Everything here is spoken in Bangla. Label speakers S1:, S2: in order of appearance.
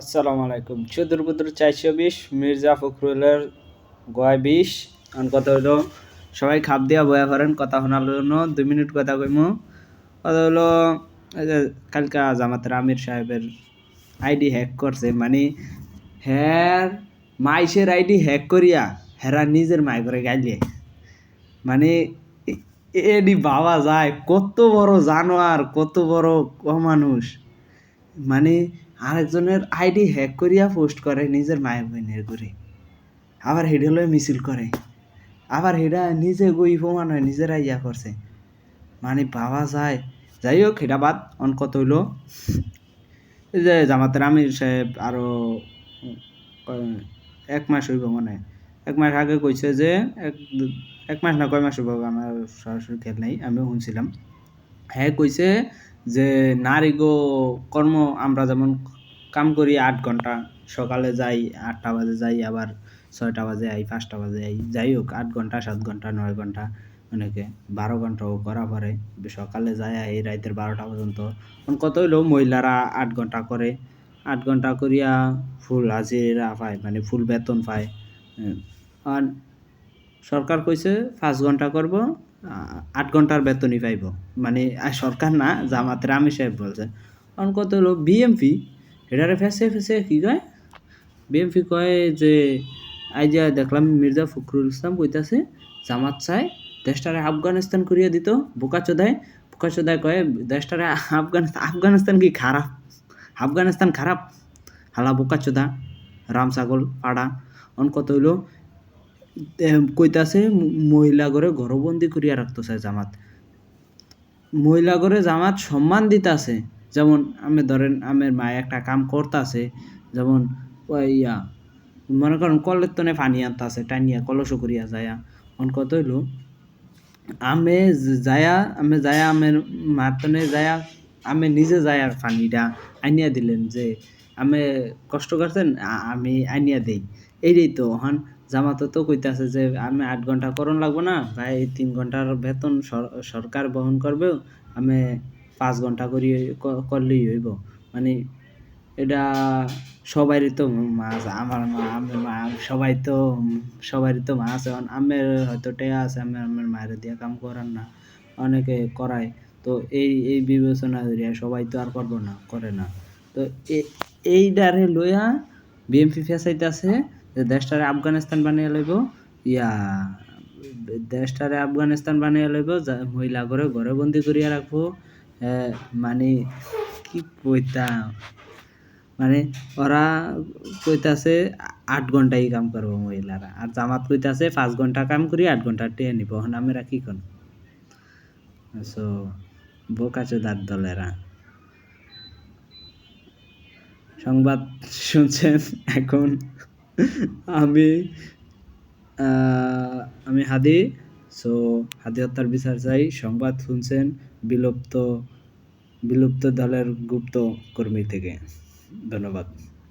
S1: আসসালামু আলাইকুম। চুদুর বুদুর চারশো বিশ মির্জা ফখরুলের গয় বিশ অন কথা হলো সবাই খাপ দিয়া বয়া করেন, কথা শোনার জন্য দুই মিনিট কথা কইমু। কথা যে কালকা জামাতের আমির সাহেবের আইডি হ্যাক করছে মানে হ্যার মাইসের আইডি হ্যাক করিয়া হেরা নিজের মাই করে গাইলে। মানে এডি বাবা যায়, কত বড় জানোয়ার, কত বড় মানুষ। মানে আরেকজনের আইডি হ্যাক করিয়া পোস্ট করে নিজের মায়ের বোনের করে আবার হেডে লয়ে মিছিল করে। আবার হেডা নিজে গই প্রমাণ হয় নিজেরা ইয়া করছে। মানে বাবা যায়। যাই হোক হেডা বাদ, অন কত হইল? যে জামাতের আমির সাহেব আরও, কয়- এক মাস হইব মানে এক মাস আগে কইছে যে, এক এক মাস না কয় মাস হইব, আমার সরাসরি খেয়াল নাই, আমিও শুনছিলাম। হ্যাঁ কইছে যে নারী গো কর্ম, আমরা যেমন কাম করি আট ঘণ্টা, সকালে যাই, আটটা বাজে যাই, আবার ছয়টা বাজে আই, পাঁচটা বাজে আই, যাই হোক, আট ঘণ্টা, সাত ঘণ্টা, নয় ঘণ্টা অনেকে বারো ঘন্টাও করা পরে। সকালে যায় এই রাতের বারোটা পর্যন্ত। কত হইল, মহিলারা আট ঘণ্টা করে। আট ঘণ্টা করিয়া ফুল হাজিরা পায় মানে ফুল বেতন পায়। আর সরকার কইছে পাঁচ ঘণ্টা করব আট ঘণ্টার বেতনই পাইব। মানে সরকার না জামাতের আমি সাহেব বলছে। কারণ কত হলো বিএমপি এটারে ফেসে ফেসে কি কয়? বিএমপি কয় যে, আই যা দেখলাম মির্জা ফখরুল ইসলাম কইতাছে, জামাত চায় দেশটারে আফগানিস্তান করিয়া দিত, বোকা চোদায় বোকা চোদায় কয় দেশটারে আফগানিস্তান আফগানিস্তান কি খারাপ আফগানিস্তান খারাপ হালা বোকা চোদা রাম ছাগল পাড়া। অন কত হইল কইতাছে মহিলা ঘরে ঘরবন্দি করিয়া রাখতেছে জামাত। মহিলা ঘরে জামাত সম্মান দিতাছে। যেমন আমি ধরেন আমের মায়ে একটা কাম করতাছে, যেমন ইয়া, মনে করেন কলের তনে পানি আনতাছে, টানিয়া কলস করিয়া যায়া। অন কত হইল, আমি যায়া আমি যায়া আমের মার তনে যায়া, আমি নিজে যায়া পানিটা আনিয়া দিলেন যে, আমি কষ্ট করছেন আমি আনিয়া দেই। এইটাই তো হন। জামাতো তো কইতাছে যে, আমি আট ঘণ্টা করণ লাগবো না, ভাই, তিন ঘণ্টার বেতন সরকার বহন করবে, আমি পাঁচ ঘণ্টা করি করলেই হইব। মানে এটা সবারই তো মাছ, আমার মা আমার মা, সবাই তো সবারই তো মা আছে অন আমের হয়তো টেয়া আছে, আমি আমার মায়ের দিয়ে কাম করার না, অনেকে করায়। তো এই এই বিবেচনা করিয়া সবাই তো আর করব না, করে না। তো এইটারে লইয়া বিএমপি ফেসাইতেছে দেশটারে আফগানিস্তান বানিয়ে লইব, ইয়া, দেশটারে আফগানিস্তান বানিয়ে লইব মহিলা ঘরে ঘরে বন্দি করিয়া রাখব। মানে কি কইতাম মানে ওরা কইতাছে আট ঘন্টাই কাম করব মহিলারা, আর জামাত কইতাছে পাঁচ ঘণ্টা কাম করি, আট ঘণ্টা টেয়ে নিব। এখন আমরা কি কোন সো বোকাচোদার দলেরা সংবাদ শুনছেন এখন। আমি আমি হাদি। সো হাদি হত্যার বিচার চাই। সংবাদ শুনছেন বিলুপ্ত বিলুপ্ত দলের গুপ্ত কর্মী থেকে। ধন্যবাদ।